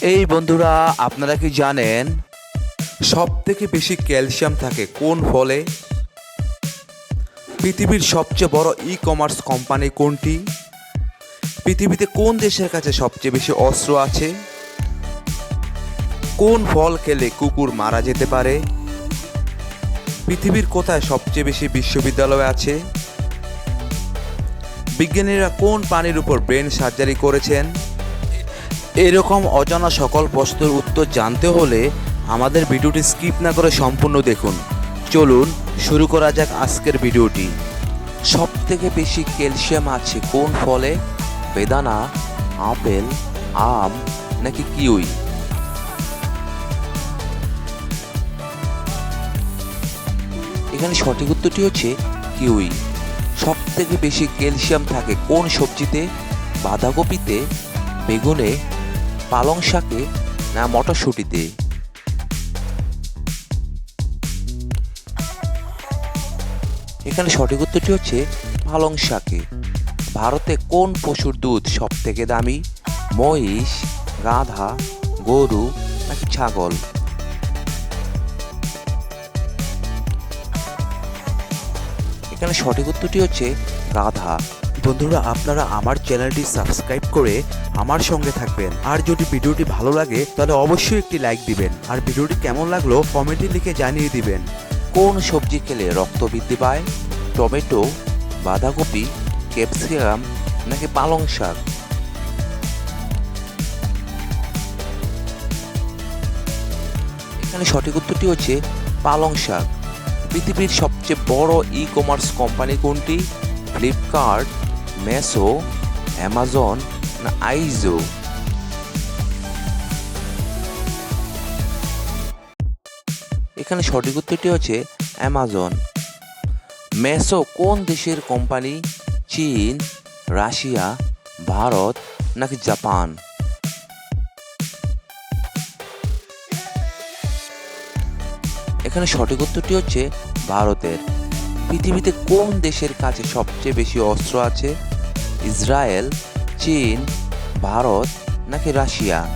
এই বন্ধুরা, আপনারা কি জানেন সব থেকে বেশি ক্যালসিয়াম থাকে কোন ফলে? পৃথিবীর সবচেয়ে বড় ই কমার্স কোম্পানি কোনটি? পৃথিবীতে কোন দেশের কাছে সবচেয়ে বেশি অস্ত্র আছে? কোন ফল খেলে কুকুর মারা যেতে পারে? পৃথিবীর কোথায় সবচেয়ে বেশি বিশ্ববিদ্যালয় আছে? বিজ্ঞানীরা কোন প্রাণীর উপর ব্রেন সার্জারি করেছেন? এরকম অজানা সকল প্রশ্নের উত্তর জানতে হলে আমাদের ভিডিওটি স্কিপ না করে সম্পূর্ণ দেখুন। চলুন শুরু করা যাক আজকের ভিডিওটি। সব থেকে বেশি ক্যালসিয়াম আছে কোন ফলে? বেদানা, আপেল, আম, নাকি কিউই? এখানে সঠিক উত্তরটি হচ্ছে কিউই। সব থেকে বেশি ক্যালসিয়াম থাকে কোন সবজিতে? বাঁধাকপিতে, বেগুনে পালং শাকে না মটরশুঁটিতে? এখানে সঠিক উত্তরটি হচ্ছে পালং শাকে ভারতে কোন পশুর দুধ সব থেকে দামি? মহিষ, গাধা, গরু নাকি ছাগল? এখানে সঠিক উত্তরটি হচ্ছে গাধা। বন্ধুরা, আপনারা আমার চ্যানেলটি সাবস্ক্রাইব করে আমার সঙ্গে থাকবেন। আর যদি ভিডিওটি ভালো লাগে, তাহলে অবশ্যই একটি লাইক দিবেন। আর ভিডিওটি কেমন লাগল কমেন্টে লিখে জানিয়ে দিবেন। কোন সবজি খেলে রক্ত বৃদ্ধি পায়? টমেটো, বাঁধাকপি, ক্যাপসিকাম, নাকি পালং শাক? এখানে সঠিক উত্তরটি হচ্ছে পালং শাক। পৃথিবীর সবচেয়ে বড় ই কমার্স কোম্পানি কোনটি? ফ্লিপকার্ট মেসো অ্যামাজন না আইজো এখানে সঠিক উত্তরটি হচ্ছে অ্যামাজন মেসো কোন দেশের কোম্পানি চীন, রাশিয়া, ভারত, নাকি জাপান? এখানে সঠিক উত্তরটি হচ্ছে ভারতের। পৃথিবীতে কোন দেশের কাছে সবচেয়ে বেশি অস্ত্র আছে? ইসরায়েল, চীন, ভারত নাকি রাশিয়া?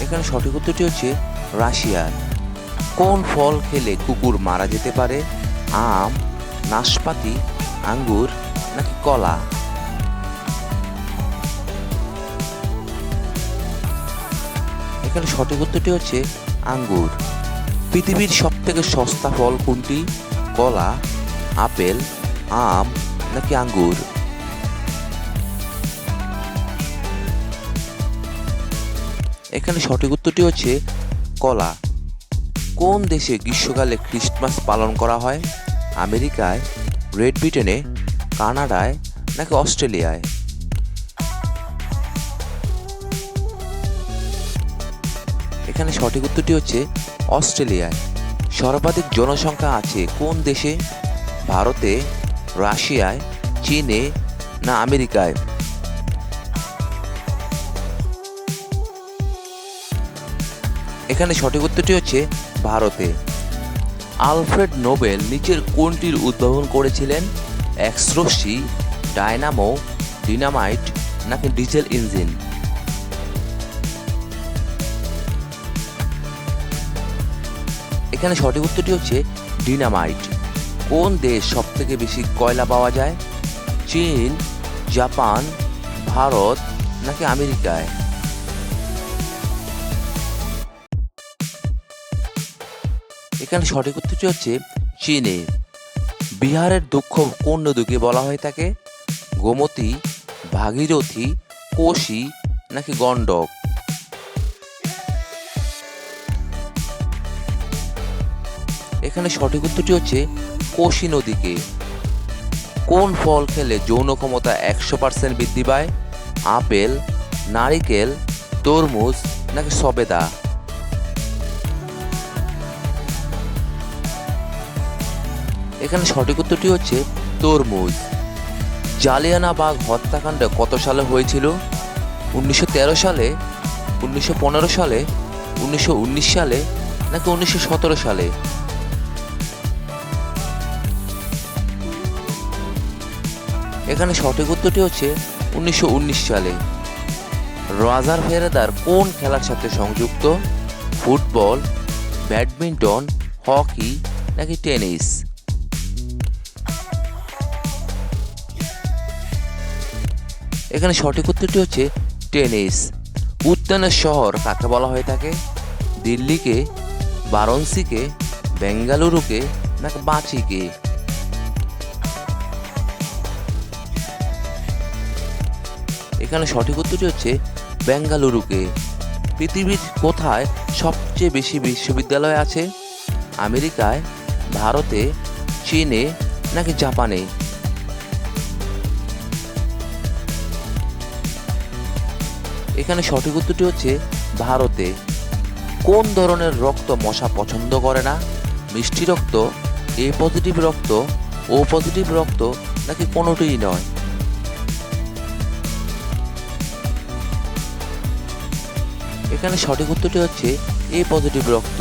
এখানে সঠিক উত্তরটি হচ্ছে রাশিয়ার কোন ফল খেলে কুকুর মারা যেতে পারে? আম, নাশপাতি, আঙ্গুর নাকি কলা? এখানে সঠিক উত্তরটি হচ্ছে আঙ্গুর। পৃথিবীর সব থেকে সস্তা ফল কোনটি? কলা, আপেল, আম নাকি আঙ্গুর? এখানে সঠিক উত্তরটি হচ্ছে কলা। কোন দেশে গ্রীষ্মকালে ক্রিসমাস পালন করা হয়? আমেরিকায়, গ্রেট ব্রিটেনে, কানাডায় নাকি অস্ট্রেলিয়ায়? এখানে সঠিক উত্তরটি হচ্ছে অস্ট্রেলিয়ায়। সর্বাধিক জনসংখ্যা আছে কোন দেশে? ভারতে, রাশিয়ায়, চীনে না আমেরিকায়? এখানে সঠিক উত্তরটি হচ্ছে ভারতে। আলফ্রেড নোবেল নিচের কোনটির উদ্ভাবন করেছিলেন? এক্সরশ্মি ডায়নামো, ডিনামাইট নাকি ডিজেল ইঞ্জিন? এখানে সঠিক উত্তরটি হচ্ছে ডিনামাইট। কোন দেশ সব থেকে বেশি কয়লা পাওয়া যায়? চীন, জাপান, ভারত নাকি আমেরিকায়? এখানে সঠিক উত্তরটি হচ্ছে চীনে। বিহারের দুঃখ কোন নদীকে বলা হয়ে থাকে? গোমতী, ভাগীরথী, কোশি নাকি গণ্ডক? এখানে সঠিক উত্তরটি হচ্ছে কোশি নদীকে। কোন ফল খেলে যৌন ক্ষমতা একশো পার্সেন্ট বৃদ্ধি পায়? আপেল, নারিকেল, তরমুজ নাকি সবেদা? এখানে সঠিক উত্তরটি হচ্ছে তরমুজ। জালিয়ানাবাগ হত্যাকাণ্ড কত সালে হয়েছিল? উনিশশো তেরো সালে, উনিশশো পনেরো সালে, উনিশশো উনিশ সালে নাকি উনিশশো সতেরো সালে? এখানে সঠিক উত্তরটি হচ্ছে উনিশশো উনিশ সালে। রজার ফেরেদার কোন খেলার সাথে সংযুক্ত? ফুটবল, ব্যাডমিন্টন, হকি নাকি টেনিস? এখানে সঠিক উত্তরটি হচ্ছে টেনিস। উদ্যানের শহর কাকে বলা হয়ে থাকে? দিল্লিকে, বারাণসীকে, বেঙ্গালুরুকে নাকি বাঁচিকে? এখানে সঠিক উত্তরটি হচ্ছে বেঙ্গালুরুকে। পৃথিবীর কোথায় সবচেয়ে বেশি বিশ্ববিদ্যালয় আছে? আমেরিকায়, ভারতে, চীনে নাকি জাপানে? এখানে সঠিক উত্তরটি হচ্ছে ভারতে। কোন ধরনের রক্ত মশা পছন্দ করে না? মিষ্টি রক্ত, এ পজিটিভ রক্ত, ও পজিটিভ রক্ত নাকি কোনোটিই নয়? এখানে সঠিক উত্তরটি হচ্ছে এ পজিটিভ রক্ত।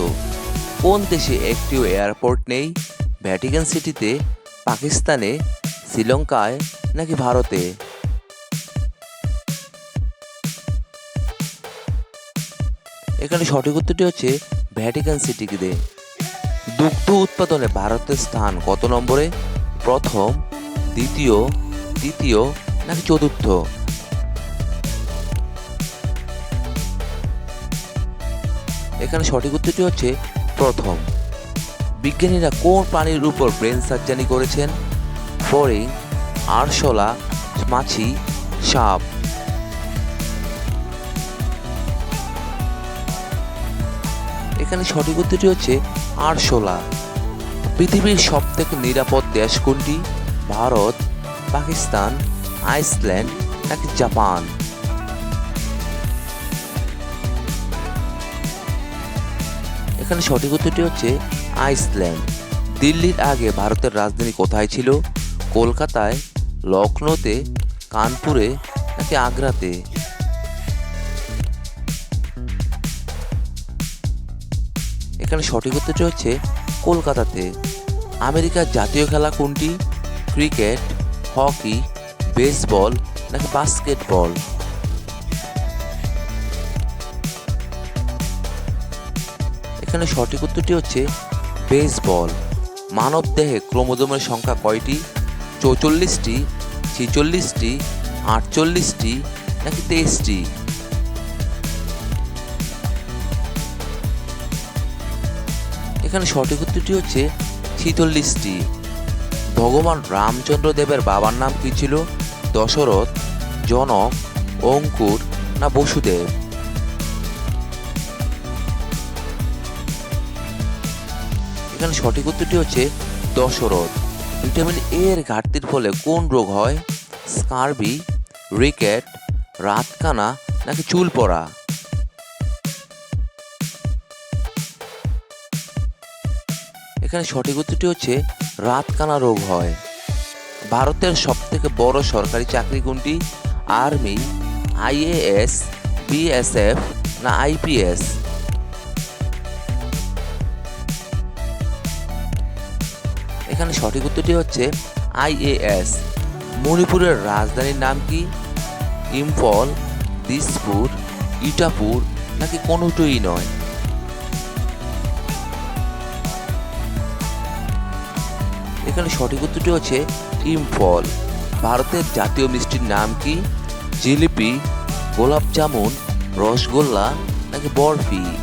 কোন দেশে একটিও এয়ারপোর্ট নেই? ভ্যাটিকান সিটিতে, পাকিস্তানে, শ্রীলঙ্কায় নাকি ভারতে? এখানে সঠিক উত্তরটি হচ্ছে ভ্যাটিকান সিটিতে। দুগ্ধ উৎপাদনে ভারতের স্থান কত নম্বরে? প্রথম, দ্বিতীয়, তৃতীয় নাকি চতুর্থ? এখানে সঠিক উত্তরটি হচ্ছে প্রথম। বিজ্ঞানীরা কোন প্রাণীর উপর ব্রেন সার্জারি করেছেন? ফরিং, আরশোলা, মাছি, সাপ। এখানে সঠিক উত্তরটি হচ্ছে আরশোলা। পৃথিবীর সব থেকে নিরাপদ দেশ কোনটি? ভারত, পাকিস্তান, আইসল্যান্ড নাকি জাপান? এখানে সঠিক উত্তরটি হচ্ছে আইসল্যান্ড। দিল্লির আগে ভারতের রাজধানী কোথায় ছিল? কলকাতায় লখনৌতে কানপুরে নাকি আগ্রাতে? এখানে সঠিক উত্তরটি হচ্ছে কলকাতাতে। আমেরিকার জাতীয় খেলা কোনটি? ক্রিকেট, হকি, বেসবল নাকি বাস্কেটবল? এখানে সঠিক উত্তরটি হচ্ছে বেসবল মানব দেহে ক্রোমোজোমের সংখ্যা কয়টি? চৌচল্লিশটি, ছিচল্লিশটি, আটচল্লিশটি, নাকি তেইশটি? এখানে সঠিক উত্তরটি হচ্ছে ছিচল্লিশটি। ভগবান রামচন্দ্র দেবের বাবার নাম কি ছিল? দশরথ, জনক, অঙ্কুর না বসুদেব? এখানে সঠিক উত্তরটি হচ্ছে দশরথ। ভিটামিন এ এর ঘাটতির ফলে কোন রোগ হয়? স্কারবি, রিকেট, রাতকানা নাকি চুল পড়া? এখানে সঠিক উত্তরটি হচ্ছে রাতকানা রোগ হয়। ভারতের সব থেকে বড় সরকারি চাকরি কোনটি? আর্মি, আইএএস, বিএসএফ না আইপিএস? এখানে সঠিক উত্তরটি হচ্ছে আইএএস মণিপুরের রাজধানীর নাম কি? ইম্ফল, দিসপুর, ইটাপুর, নাকি কোনোটাই নয়? এখানে সঠিক উত্তরটি হচ্ছে ইম্ফল। ভারতের জাতীয় মিষ্টির নাম কি? জিলিপি, গোলাপ জামুন, রসগোল্লা, নাকি বরফি?